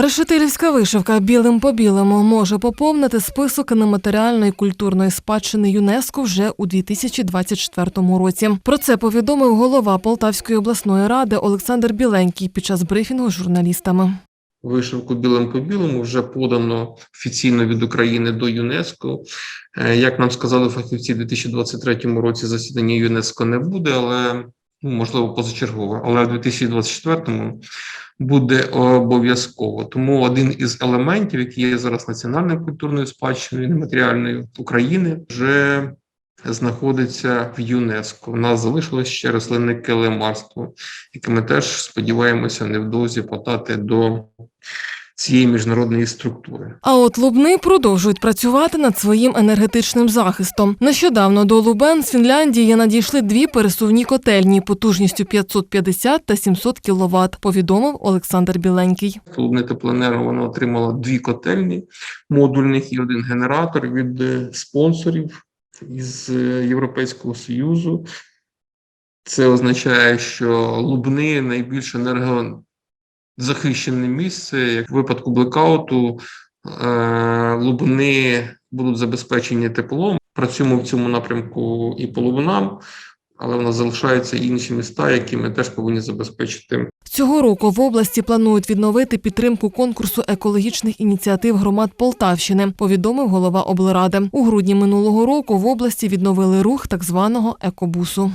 Решетилівська вишивка білим по білому може поповнити список нематеріальної культурної спадщини ЮНЕСКО вже у 2024 році. Про це повідомив голова Полтавської обласної ради Олександр Біленький під час брифінгу з журналістами. Вишивку білим по білому вже подано офіційно від України до ЮНЕСКО. Е, Як нам сказали фахівці, у 2023 році засідання ЮНЕСКО не буде, але ну, можливо позачергове. Але в 2024 буде обов'язково. Тому один із елементів, який є зараз національною культурною спадщиною нематеріальною України, вже знаходиться в ЮНЕСКО. У нас залишилось ще рослинне килимарство, яке ми теж сподіваємося невдовзі подати до цієї міжнародної структури. А от Лубни продовжують працювати над своїм енергетичним захистом. Нещодавно до Лубен з Фінляндії надійшли дві пересувні котельні потужністю 550 та 700 кВт, повідомив Олександр Біленький. Лубне теплоенерго вона отримала дві котельні модульних і один генератор від е, спонсорів із е, Європейського Союзу. Це означає, що Лубни найбільш енергозахищене місце. Як в випадку блекауту е, Лубни будуть забезпечені теплом. Працюємо в цьому напрямку і по Лубнам, але в нас залишаються інші міста, які ми теж повинні забезпечити Цього року в області планують відновити підтримку конкурсу екологічних ініціатив громад Полтавщини, повідомив голова облради. У грудні минулого року в області відновили рух так званого екобусу.